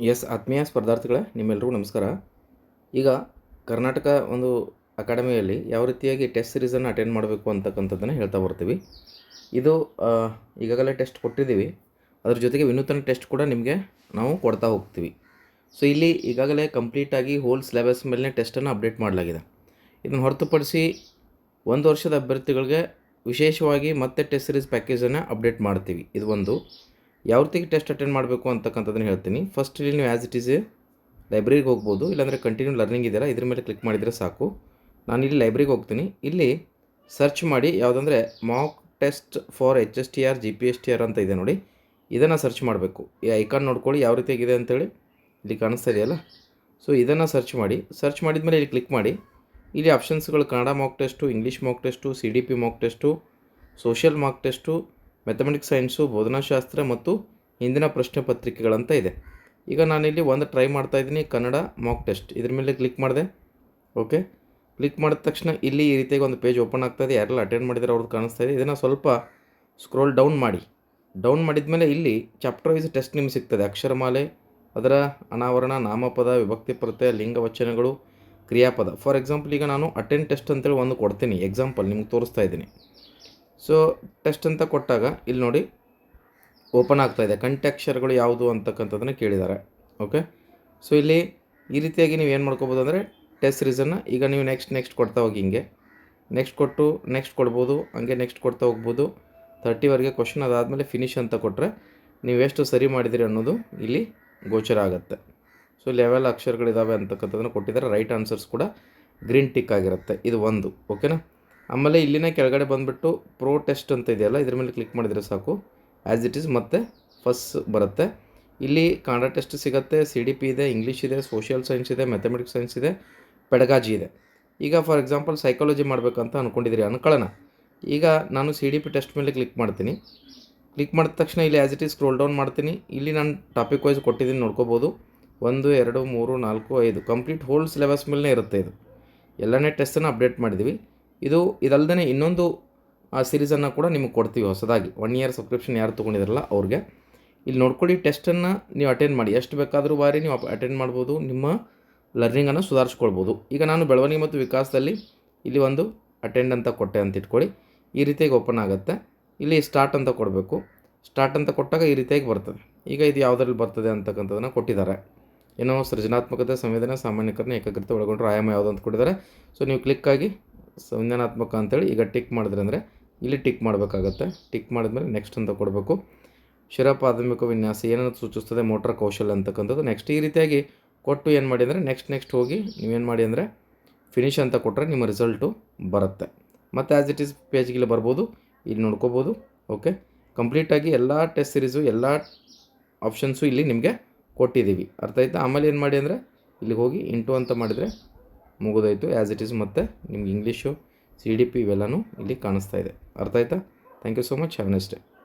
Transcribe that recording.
S, ಆತ್ಮೀಯ ಸ್ಪರ್ಧಾರ್ಥಿಗಳೇ ನಿಮ್ಮೆಲ್ಲರಿಗೂ ನಮಸ್ಕಾರ. ಈಗ ಕರ್ನಾಟಕ ಒಂದು ಅಕಾಡೆಮಿಯಲ್ಲಿ ಯಾವ ರೀತಿಯಾಗಿ ಟೆಸ್ಟ್ ಸಿರೀಸನ್ನು ಅಟೆಂಡ್ ಮಾಡಬೇಕು ಅಂತಕ್ಕಂಥದ್ದನ್ನು ಹೇಳ್ತಾ ಬರ್ತೀವಿ. ಇದು ಈಗಾಗಲೇ ಟೆಸ್ಟ್ ಕೊಟ್ಟಿದ್ದೀವಿ. ಅದ್ರ ಜೊತೆಗೆ ವಿನೂತನ ಟೆಸ್ಟ್ ಕೂಡ ನಿಮಗೆ ನಾವು ಕೊಡ್ತಾ ಹೋಗ್ತೀವಿ. ಸೊ, ಇಲ್ಲಿ ಈಗಾಗಲೇ ಕಂಪ್ಲೀಟಾಗಿ ಹೋಲ್ ಸಿಲೆಬಸ್ ಮೇಲಿನ ಟೆಸ್ಟನ್ನು ಅಪ್ಡೇಟ್ ಮಾಡಲಾಗಿದೆ. ಇದನ್ನು ಹೊರತುಪಡಿಸಿ ಒಂದು ವರ್ಷದ ಅಭ್ಯರ್ಥಿಗಳಿಗೆ ವಿಶೇಷವಾಗಿ ಮತ್ತೆ ಟೆಸ್ಟ್ ಸಿರೀಸ್ ಪ್ಯಾಕೇಜನ್ನು ಅಪ್ಡೇಟ್ ಮಾಡ್ತೀವಿ. ಇದು ಒಂದು. ಯಾವ ರೀತಿಗೆ ಟೆಸ್ಟ್ ಅಟೆಂಡ್ ಮಾಡಬೇಕು ಅಂತಕ್ಕಂಥದ್ದನ್ನು ಹೇಳ್ತೀನಿ. ಫಸ್ಟ್ ಇಲ್ಲಿ ನೀವು ಆ್ಯಸ್ ಇಟ್ ಈಸ್ ಲೈಬ್ರರಿಗೆ ಹೋಗ್ಬೋದು, ಇಲ್ಲಾಂದರೆ ಕಂಟಿನ್ಯೂ ಲರ್ನಿಂಗ್ ಇದೆಯಲ್ಲ, ಇದ್ರ ಮೇಲೆ ಕ್ಲಿಕ್ ಮಾಡಿದರೆ ಸಾಕು. ನಾನು ಇಲ್ಲಿ ಲೈಬ್ರರಿಗೆ ಹೋಗ್ತೀನಿ. ಇಲ್ಲಿ ಸರ್ಚ್ ಮಾಡಿ, ಯಾವುದಂದರೆ mock test for H S T R G P S T R ಅಂತ ಇದೆ ನೋಡಿ. ಇದನ್ನು ಸರ್ಚ್ ಮಾಡಬೇಕು. ಈ ಐಕಾನ್ ನೋಡ್ಕೊಳ್ಳಿ ಯಾವ ರೀತಿಯಾಗಿದೆ ಅಂತೇಳಿ. ಇಲ್ಲಿ ಕಾಣಿಸ್ತಾ ಇದೆಯಲ್ಲ? ಸೊ ಇದನ್ನು ಸರ್ಚ್ ಮಾಡಿ. ಸರ್ಚ್ ಮಾಡಿದ ಮೇಲೆ ಇಲ್ಲಿ ಕ್ಲಿಕ್ ಮಾಡಿ. ಇಲ್ಲಿ ಆಪ್ಷನ್ಸ್ಗಳು Kannada mock test English mock test C D P mock test social mock test mathematics, science, ಬೋಧನಾಶಾಸ್ತ್ರ ಮತ್ತು ಹಿಂದಿನ ಪ್ರಶ್ನೆ ಪತ್ರಿಕೆಗಳಂತ ಇದೆ. ಈಗ ನಾನಿಲ್ಲಿ ಒಂದು ಟ್ರೈ ಮಾಡ್ತಾ ಇದ್ದೀನಿ, ಕನ್ನಡ ಮಾಕ್ ಟೆಸ್ಟ್ ಇದ್ರ ಮೇಲೆ ಕ್ಲಿಕ್ ಮಾಡಿದೆ. ಓಕೆ? ಕ್ಲಿಕ್ ಮಾಡಿದ ತಕ್ಷಣ ಇಲ್ಲಿ ಈ ರೀತಿಯಾಗಿ ಒಂದು ಪೇಜ್ ಓಪನ್ ಆಗ್ತಾ ಇದೆ. ಯಾರೆಲ್ಲ ಅಟೆಂಡ್ ಮಾಡಿದ್ರೆ ಅವ್ರದ್ದು ಕಾಣಿಸ್ತಾ ಇದೆ. ಇದನ್ನು ಸ್ವಲ್ಪ ಸ್ಕ್ರೋಲ್ ಡೌನ್ ಮಾಡಿ. ಡೌನ್ ಮಾಡಿದ ಮೇಲೆ ಇಲ್ಲಿ ಚಾಪ್ಟರ್ ವೈಸ್ ಟೆಸ್ಟ್ ನಿಮ್ಗೆ ಸಿಗ್ತದೆ. ಅಕ್ಷರಮಾಲೆ, ಅದರ ಅನಾವರಣ, ನಾಮಪದ, ವಿಭಕ್ತಿ ಪ್ರತ್ಯಯ ಲಿಂಗ ವಚನಗಳು, ಕ್ರಿಯಾಪದ. ಫಾರ್ ಎಕ್ಸಾಂಪಲ್ ಈಗ ನಾನು ಅಟೆಂಡ್ ಟೆಸ್ಟ್ ಅಂತೇಳಿ ಒಂದು ಕೊಡ್ತೀನಿ. ಎಕ್ಸಾಂಪಲ್ ನಿಮ್ಗೆ ತೋರಿಸ್ತಾ ಇದ್ದೀನಿ. ಸೊ ಟೆಸ್ಟ್ ಅಂತ ಕೊಟ್ಟಾಗ ಇಲ್ಲಿ ನೋಡಿ ಓಪನ್ ಆಗ್ತಾ ಇದೆ. ಕಂಟ್ಯಾಕ್ಷರ್ಗಳು ಯಾವುದು ಅಂತಕ್ಕಂಥದ್ದನ್ನು ಕೇಳಿದ್ದಾರೆ. ಓಕೆ ಸೊ ಇಲ್ಲಿ ಈ ರೀತಿಯಾಗಿ ನೀವು ಏನು ಮಾಡ್ಕೋಬೋದು ಅಂದರೆ ಟೆಸ್ಟ್ ರೀಸನ್ನ ಈಗ ನೀವು ನೆಕ್ಸ್ಟ್ ನೆಕ್ಸ್ಟ್ ಕೊಡ್ತಾ ಹೋಗಿ ಹಿಂಗೆ. ನೆಕ್ಸ್ಟ್ ಕೊಟ್ಟು ನೆಕ್ಸ್ಟ್ ಕೊಡ್ಬೋದು, ಹಂಗೆ ನೆಕ್ಸ್ಟ್ ಕೊಡ್ತಾ ಹೋಗ್ಬೋದು. ತರ್ಟಿವರೆಗೆ ಕ್ವಶನ್ ಅದಾದಮೇಲೆ ಫಿನಿಶ್ ಅಂತ ಕೊಟ್ಟರೆ ನೀವು ಎಷ್ಟು ಸರಿ ಮಾಡಿದಿರಿ ಅನ್ನೋದು ಇಲ್ಲಿ ಗೋಚರ ಆಗುತ್ತೆ. ಸೊ ಲೆವೆಲ್ ಅಕ್ಷರಗಳಿದ್ದಾವೆ ಅಂತಕ್ಕಂಥದ್ದನ್ನು ಕೊಟ್ಟಿದ್ದಾರೆ. ರೈಟ್ ಆನ್ಸರ್ಸ್ ಕೂಡ ಗ್ರೀನ್ ಟಿಕ್ ಆಗಿರುತ್ತೆ. ಇದು ಒಂದು. ಓಕೆನಾ ಆಮೇಲೆ ಇಲ್ಲಿನ ಕೆಳಗಡೆ ಬಂದುಬಿಟ್ಟು ಪ್ರೋ ಟೆಸ್ಟ್ ಅಂತ ಇದೆಯಲ್ಲ, ಇದ್ರ ಮೇಲೆ ಕ್ಲಿಕ್ ಮಾಡಿದರೆ ಸಾಕು. ಆ್ಯಸ್ ಇಟ್ ಈಸ್ ಮತ್ತೆ ಫಸ್ಟ್ ಬರುತ್ತೆ. ಇಲ್ಲಿ ಕನ್ನಡ ಟೆಸ್ಟ್ ಸಿಗುತ್ತೆ ಸಿ ಡಿ ಪಿ ಇದೆ ಇಂಗ್ಲೀಷ್ ಇದೆ ಸೋಷಿಯಲ್ ಸೈನ್ಸ್ ಇದೆ ಮ್ಯಾಥಮೆಟಿಕ್ಸ್ ಸೈನ್ಸ್ ಇದೆ ಪೆಡಗಾಜಿ ಇದೆ. ಈಗ ಫಾರ್ ಎಕ್ಸಾಂಪಲ್ ಸೈಕಾಲಜಿ ಮಾಡಬೇಕಂತ ಅಂದ್ಕೊಂಡಿದ್ದೀರಿ ಅನ್ಕೊಳ್ಳೋಣ ಈಗ ನಾನು ಸಿ ಡಿ ಪಿ ಟೆಸ್ಟ್ ಮೇಲೆ ಕ್ಲಿಕ್ ಮಾಡ್ತೀನಿ. ಕ್ಲಿಕ್ ಮಾಡಿದ ತಕ್ಷಣ ಇಲ್ಲಿ as it is scroll down ಮಾಡ್ತೀನಿ. ಇಲ್ಲಿ ನಾನು ಟಾಪಿಕ್ ವೈಸ್ ಕೊಟ್ಟಿದ್ದೀನಿ, ನೋಡ್ಕೋಬೋದು. ಒಂದು, ಎರಡು, ಮೂರು, ನಾಲ್ಕು, ಐದು. ಕಂಪ್ಲೀಟ್ ಹೋಲ್ ಸಿಲೆಬಸ್ ಮೇಲೆ ಇರುತ್ತೆ ಇದು. ಎಲ್ಲನೇ ಟೆಸ್ಟನ್ನು ಅಪ್ಡೇಟ್ ಮಾಡಿದ್ದೀವಿ ಇದು ಇದಲ್ಲದೆ ಇನ್ನೊಂದು ಸೀರೀಸನ್ನು ಕೂಡ ನಿಮಗೆ ಕೊಡ್ತೀವಿ ಹೊಸದಾಗಿ. ಒನ್ ಇಯರ್ ಸಬ್ಸ್ಕ್ರಿಪ್ಷನ್ ಯಾರು ತೊಗೊಂಡಿದ್ರಲ್ಲ ಅವ್ರಿಗೆ. ಇಲ್ಲಿ ನೋಡ್ಕೊಳ್ಳಿ ಟೆಸ್ಟನ್ನು ನೀವು ಅಟೆಂಡ್ ಮಾಡಿ. ಎಷ್ಟು ಬೇಕಾದರೂ ಬಾರಿ ನೀವು ಅಟೆಂಡ್ ಮಾಡ್ಬೋದು, ನಿಮ್ಮ ಲರ್ನಿಂಗನ್ನು ಸುಧಾರಿಸ್ಕೊಳ್ಬೋದು. ಈಗ ನಾನು ಬೆಳವಣಿಗೆ ಮತ್ತು ವಿಕಾಸದಲ್ಲಿ ಇಲ್ಲಿ ಒಂದು ಅಟೆಂಡ್ ಅಂತ ಕೊಟ್ಟೆ ಅಂತ ಇಟ್ಕೊಳ್ಳಿ. ಈ ರೀತಿಯಾಗಿ ಓಪನ್ ಆಗುತ್ತೆ. ಇಲ್ಲಿ ಸ್ಟಾರ್ಟ್ ಅಂತ ಕೊಡಬೇಕು. ಸ್ಟಾರ್ಟ್ ಅಂತ ಕೊಟ್ಟಾಗ ಈ ರೀತಿಯಾಗಿ ಬರ್ತದೆ. ಈಗ ಇದು ಯಾವುದ್ರಲ್ಲಿ ಬರ್ತದೆ ಅಂತಕ್ಕಂಥದ್ದನ್ನು ಕೊಟ್ಟಿದ್ದಾರೆ. ಏನೋ ಸೃಜನಾತ್ಮಕತೆ, ಸಂವೇದನೆ, ಸಾಮಾನ್ಯಕರಣ, ಏಕಾಗ್ರತೆ ಒಳಗೊಂಡ್ರೆ ಆಯಾಮ ಯಾವುದು ಅಂತ ಕೊಟ್ಟಿದ್ದಾರೆ. ಸೊ ನೀವು ಕ್ಲಿಕ್ ಆಗಿ ಸಂವಿಧಾನಾತ್ಮಕ ಅಂತೇಳಿ ಈಗ ಟಿಕ್ ಮಾಡಿದ್ರೆ ಅಂದರೆ ಇಲ್ಲಿ ಟಿಕ್ ಮಾಡಬೇಕಾಗತ್ತೆ. ಟಿಕ್ ಮಾಡಿದ್ಮೇಲೆ ನೆಕ್ಸ್ಟ್ ಅಂತ ಕೊಡಬೇಕು. ಶಿರ ಪ್ರಾಥಮಿಕ ವಿನ್ಯಾಸ ಏನನ್ನು ಸೂಚಿಸ್ತದೆ? ಮೋಟ್ರ್ ಕೌಶಲ್ಯ ಅಂತಕ್ಕಂಥದ್ದು. ನೆಕ್ಸ್ಟ್ ಈ ರೀತಿಯಾಗಿ ಕೊಟ್ಟು ಏನು ಮಾಡಿ ಅಂದರೆ ನೆಕ್ಸ್ಟ್ ನೆಕ್ಸ್ಟ್ ಹೋಗಿ ನೀವೇನು ಮಾಡಿ ಅಂದರೆ ಫಿನಿಶ್ ಅಂತ ಕೊಟ್ಟರೆ ನಿಮ್ಮ ರಿಸಲ್ಟು ಬರುತ್ತೆ. ಮತ್ತು ಆ್ಯಸ್ ಇಟ್ ಈಸ್ ಪೇಜ್ಗೆ ಇಲ್ಲಿ ಬರ್ಬೋದು. ಇಲ್ಲಿ ನೋಡ್ಕೋಬೋದು. ಓಕೆ ಕಂಪ್ಲೀಟಾಗಿ ಎಲ್ಲ ಟೆಸ್ಟ್ ಸಿರೀಸು ಎಲ್ಲ ಆಪ್ಷನ್ಸು ಇಲ್ಲಿ ನಿಮಗೆ ಕೊಟ್ಟಿದ್ದೀವಿ. ಅರ್ಥ ಆಯ್ತಾ? ಆಮೇಲೆ ಏನು ಮಾಡಿ ಅಂದರೆ ಇಲ್ಲಿಗೆ ಹೋಗಿ ಇಂಟು ಅಂತ ಮಾಡಿದರೆ ಮುಗಿದೋಯ್ತು ಆ್ಯಸ್ ಇಟ್ ಈಸ್ ಮತ್ತು ನಿಮ್ಗೆ ಇಂಗ್ಲೀಷು ಸಿ ಡಿ ಪಿ ಇವೆಲ್ಲನೂ ಇಲ್ಲಿ ಕಾಣಿಸ್ತಾ ಇದೆ. ಅರ್ಥ ಆಯ್ತಾ? Thank you so much have next day